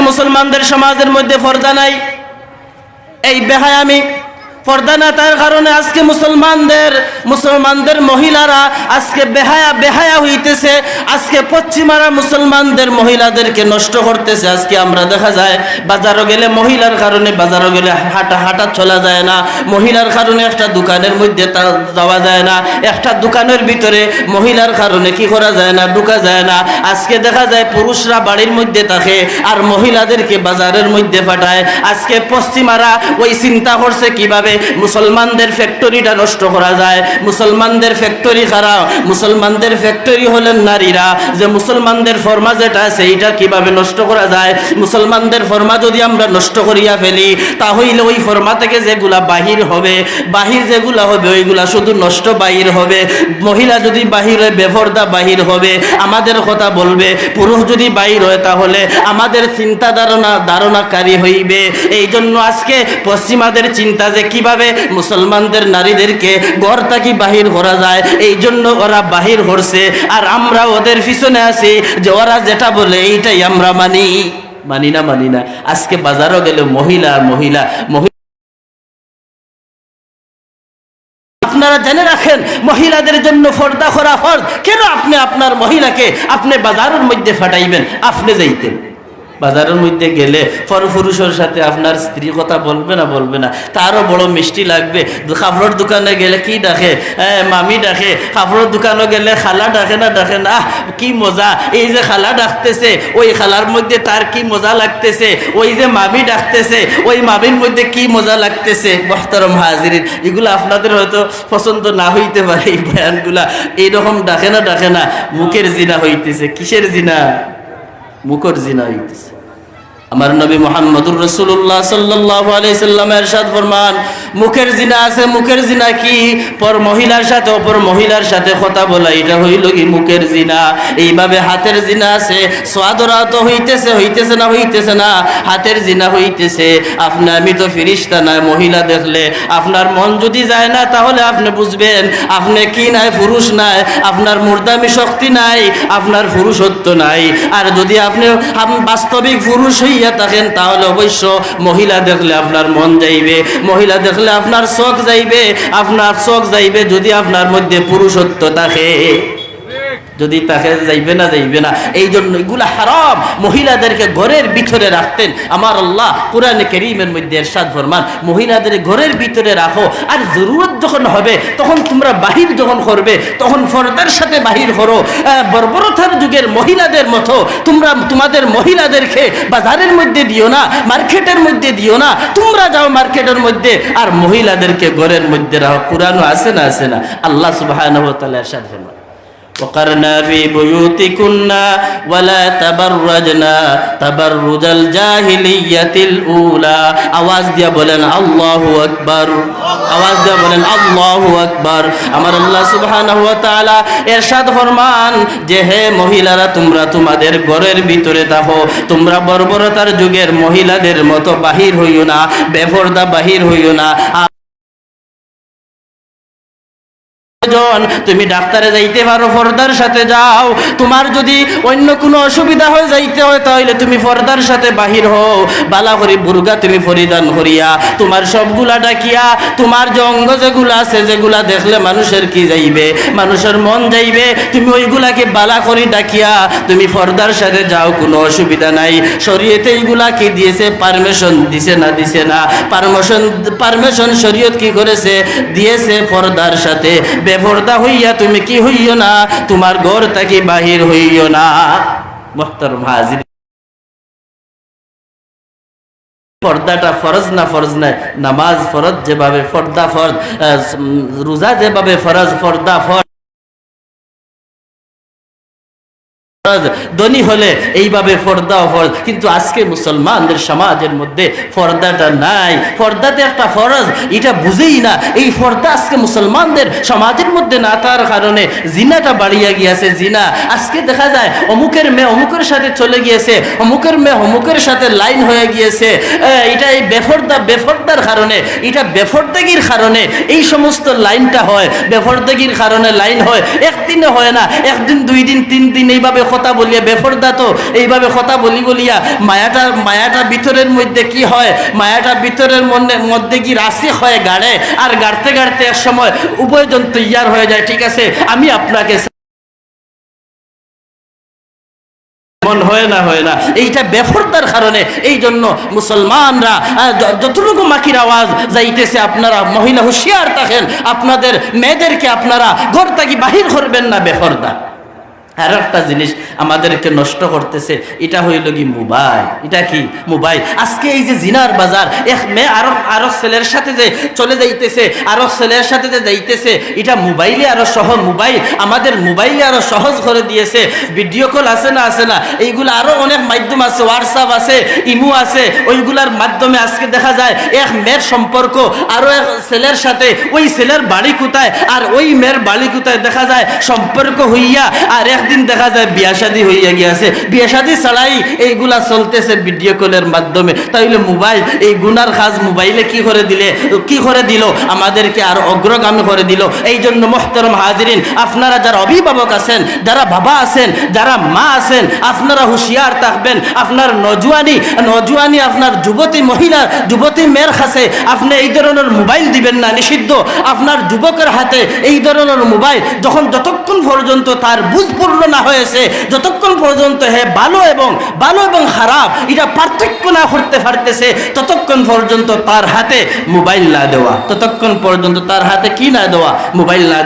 মুসলমানদের সমাজের মধ্যে ফর্দা নাই। এই বেহায় আমি পর্দা না তার কারণে আজকে মুসলমানদের মুসলমানদের মহিলারা আজকে বেহায়া বেহায়া হইতেছে। আজকে পশ্চিমারা মুসলমানদের মহিলাদেরকে নষ্ট করতেছে। আজকে আমরা দেখা যায়, বাজারও গেলে মহিলার কারণে বাজারও গেলে হাঁটা হাঁটা চলা যায় না। মহিলার কারণে একটা দোকানের মধ্যে তা যাওয়া যায় না। একটা দোকানের ভিতরে মহিলার কারণে কি করা যায় না, ঢুকা যায় না। আজকে দেখা যায় পুরুষরা বাড়ির মধ্যে থাকে আর মহিলাদেরকে বাজারের মধ্যে পাঠায়। আজকে পশ্চিমারা ওই চিন্তা করছে কীভাবে মুসলমানদের ফ্যাক্টরিটা নষ্ট করা যায়। মুসলমানদের ফ্যাক্টরি খারাপ। মুসলমানদের ফ্যাক্টরি হলেন নারীরা। যে মুসলমানদের ফর্মা যেটা আছে এইটা কীভাবে নষ্ট করা যায়? মুসলমানদের ফর্মা যদি আমরা নষ্ট করিয়া ফেলি তাহলে ওই ফর্মা থেকে যেগুলা বাহির হবে, বাহির যেগুলা হবে, ওইগুলা শুধু নষ্ট বাহির হবে। মহিলা যদি বাহির হয়, বেফর্দা বাহির হবে। আমাদের কথা বলবে, পুরুষ যদি বাহির হয়, তাহলে আমাদের চিন্তা ধারণা ধারণাকারী হইবে। এই জন্য আজকে পশ্চিমাদের চিন্তা যে কীভাবে মুসলমানদের নারীদেরকে ঘর থাকি বাহির করা যায়? এই জন্য ওরা বাহির করছে। আর আমরা ওদের পিছনে আছি যে ওরা যেটা বলে এইটাই আমরা মানি। মানি না মানি না। আজকে বাজারও গেলে মহিলা মহিলা মহিলা আপনারা জেনে রাখেন, মহিলাদের জন্য ফর্দা করা ফর্জ। কেন আপনি আপনার মহিলাকে আপনি বাজারের মধ্যে ফাটাইবেন? আপনি যাইতেন। বাজারের মধ্যে গেলে পরপুরুষের সাথে আপনার স্ত্রী কথা বলবে না বলবে না। তারও বড় মিষ্টি লাগবে। কাপড়ের দোকানে গেলে কি ডাকে মামি ডাকে কাপড়ের দোকানে গেলে খালা ডাকে না ডাকে না? কি মজা। এই যে খালা ডাকতেছে, ওই খালার মধ্যে তার কি মজা লাগতেছে? ওই যে মামি ডাকতেছে, ওই মামির মধ্যে কি মজা লাগতেছে? বহতরম হাজিরিন, এগুলো আপনাদের হয়তো পছন্দ না হইতে পারে এই বয়ানগুলা। এইরকম ডাকে না ডাকে না। মুখের জিনা হইতেছে। কিসের জিনা? মুখর জিনা হইতেছে। আমার নবী মোহাম্মদুর রসুল্লাহ সাল্লাহ আলাইসাল্লাম এরশাদ ফরমান মুখের জিনা আছে, মুখের জিনা কি? পর মহিলার সাথে, অপর মহিলার সাথে কথা বলা, এটা হইল কি মুখের জিনা। এইভাবে হাতের জিনা আছে সোয়াদরা তো হইতেছে হইতেছে না হইতেছে না, হাতের জিনা হইতেছে। আপনি আমি তো ফিরিস্তা নাই, মহিলা দেখলে। আপনার মন যদি যায় না, তাহলে আপনি বুঝবেন, আপনি কি নাই, পুরুষ নাই, আপনার মুর্দামি শক্তি নাই, আপনার পুরুষত্ব নাই। আর যদি আপনি বাস্তবিক পুরুষ হইয়া থাকেন, তাহলে অবশ্য মহিলা দেখলে আপনার মন যাইবে। মহিলা দেখলে আপনার শখ যাইবে আপনার শখ যাইবে যদি আপনার মধ্যে পুরুষত্ব থাকে। যদি তাকে যাইবে না যাইবে না। এই জন্য এগুলা হারাম। মহিলাদেরকে ঘরের ভিতরে রাখতেন। আমার আল্লাহ কোরআনে করিমের মধ্যে এরশাদ ফরমান, মহিলাদের ঘরের ভিতরে রাখো। আর জরুরত যখন হবে, তখন তোমরা বাহির যখন করবে, তখন ফর্দার সাথে বাহির করো। বর্বরতার যুগের মহিলাদের মতো তোমরা তোমাদের মহিলাদেরকে বাজারের মধ্যে দিও না, মার্কেটের মধ্যে দিও না। তোমরা যাও মার্কেটের মধ্যে। আর মহিলাদেরকে ঘরের মধ্যে রাখো। কোরআনও আছে না আছে না? আল্লাহ সুবাহ এরশাদ ফরমান وقرنا في بيوتكن ولا تبرجنا تبرج الجاهلية الأولى আওয়াজ দিয়া বলেন আল্লাহু আকবার আওয়াজ দিয়া বলেন আল্লাহু আকবার আমার আল্লাহ সুবহানাহু ওয়া তাআলা ইরশাদ ফরমান যে হে মহিলারা তোমরা তোমাদের ঘরের ভিতরে থাকো তোমরা বর্বরতার যুগের মহিলাদের মতো বাহির হইও না বেপরদা বাহির হইও না প্রয়োজন তুমি ডাক্তারে যাইতে পারো, ফর্দার সাথে যাও। তোমার যদি অন্য কোনো অসুবিধা হয়ে যাইতে হয়, তাহলে তুমি ফর্দার সাথে বাহির হও। বালা করি বুর্গা তুমি পরিধান করিয়া। তোমার সবগুলা ডাকিয়া, তোমার যে অঙ্গ যেগুলা আছে, যেগুলা দেখলে মানুষের কি যাইবে? মানুষের মন যাইবে। তুমি ওইগুলাকে বালা করি ডাকিয়া, তুমি ফর্দার সাথে যাও, কোনো অসুবিধা নাই। শরীয়তে এইগুলা কি দিয়েছে, পারমিশন দিছে না দিছে না। পারমিশন পারমিশন শরীয়ত কি করেছে? দিয়েছে পর্দার সাথে। বেপর্দা হইয়া তুমি কি হইও না? তোমার ঘর থেকে বাহির হইও না। মহতর হাজির। পর্দাটা ফরজ না ফরজ নাই? নামাজ ফরজ যেভাবে, পর্দা ফরজ রোজা যেভাবে ফরজ, পর্দা ফরজ। ফরজ, ধনী হলে এইভাবে ফর্দা ফরজ। কিন্তু আজকে মুসলমানদের সমাজের মধ্যে ফর্দাটা নাই। ফর্দাতে একটা ফরজ এটা বুঝেই না। এই ফর্দা আজকে মুসলমানদের সমাজের মধ্যে না থাকার কারণে জিনাটা বাড়িয়া গিয়েছে জিনা। আজকে দেখা যায় অমুকের মেয়ে অমুকের সাথে চলে গিয়েছে অমুকের মেয়ে অমুকের সাথে লাইন হয়ে গিয়েছে। এটা এই বেফর্দা বেফর্দার কারণে এটা বেফর্দাগির কারণে এই সমস্ত লাইনটা হয়। বেফর্দাগির কারণে লাইন হয়। একদিনে হয় না একদিন দুই দিন তিন দিন এইভাবে কথা বলিয়া বেফর্দা তো, এইভাবে কথা বলি বলিয়া মায়াটা মায়াটা ভিতরের মধ্যে কি হয়? মায়াটা ভিতরের মনে মধ্যে কি রাশি হয় গাড়ে? আর গাড়তে গাড়তে এক সময় উভয়জন তৈয়ার হয়ে যায়, ঠিক আছে? আমি আপনাকে হয় না হয় না। এইটা বেফরদার কারণে এই জন্য মুসলমানরা যতটুকু মাকির আওয়াজ যাইতেছে, আপনারা মহিলা হুঁশিয়ার থাকেন, আপনাদের মেয়েদেরকে আপনারা ঘর থাকি বাহির করবেন না বেফরদা। আর একটা জিনিস আমাদেরকে নষ্ট করতেছে, এটা হইল কি মোবাইল? এটা কি মোবাইল? আজকে এই যে জিনার বাজার, এক মেয়ে আরও আরও ছেলের সাথে যে চলে যাইতেছে আরও ছেলের সাথে যে যাইতেছে, এটা মোবাইলে আরও সহ মোবাইল, আমাদের মোবাইলে আরও সহজ করে দিয়েছে। ভিডিও কল আছে না আছে না, এইগুলো আরও অনেক মাধ্যম আছে হোয়াটসঅ্যাপ আছে, ইমো আছে, ওইগুলার মাধ্যমে আজকে দেখা যায় এক মেয়ের সম্পর্ক, আরও এক ছেলের সাথে, ওই ছেলের বাড়ি কোথায়, আর ওই মেয়ের বাড়ি কোথায় দেখা যায়, সম্পর্ক হইয়া আর একদিন দেখা যায় বিয়া শাদী হইয়া গিয়াছে। বিয়া শাদী ছাড়াই এইগুলা চলতেছে ভিডিও কলের মাধ্যমে। তাইলে মোবাইল, এই গুনার কাজ মোবাইলে কি করে দিলে? কি করে দিল? আমাদেরকে আর অগ্রগামী করে দিল। এই জন্য মোহতরম হাজিরিন, আপনারা যারা অভিভাবক আছেন, যারা বাবা আছেন, যারা মা আছেন, আপনারা হুঁশিয়ার থাকবেন। আপনার নজুয়ানি নজুয়ানি আপনার যুবতী মহিলার যুবতী মেয়ের কাছে আপনি এই ধরনের মোবাইল দিবেন না, নিষিদ্ধ। আপনার যুবকের হাতে এই ধরনের মোবাইল, যখন যতক্ষণ পর্যন্ত তার বুঝপূর্ণ না হয়েছে। যতক্ষণ পর্যন্ত হে ভালো এবং ভালো এবং খারাপ, এটা পার্থক্য না করতে পারতেছে, ততক্ষণ পর্যন্ত তার হাতে মোবাইল না দেওয়া। ততক্ষণ পর্যন্ত তার হাতে কি না দেওয়া? মোবাইল না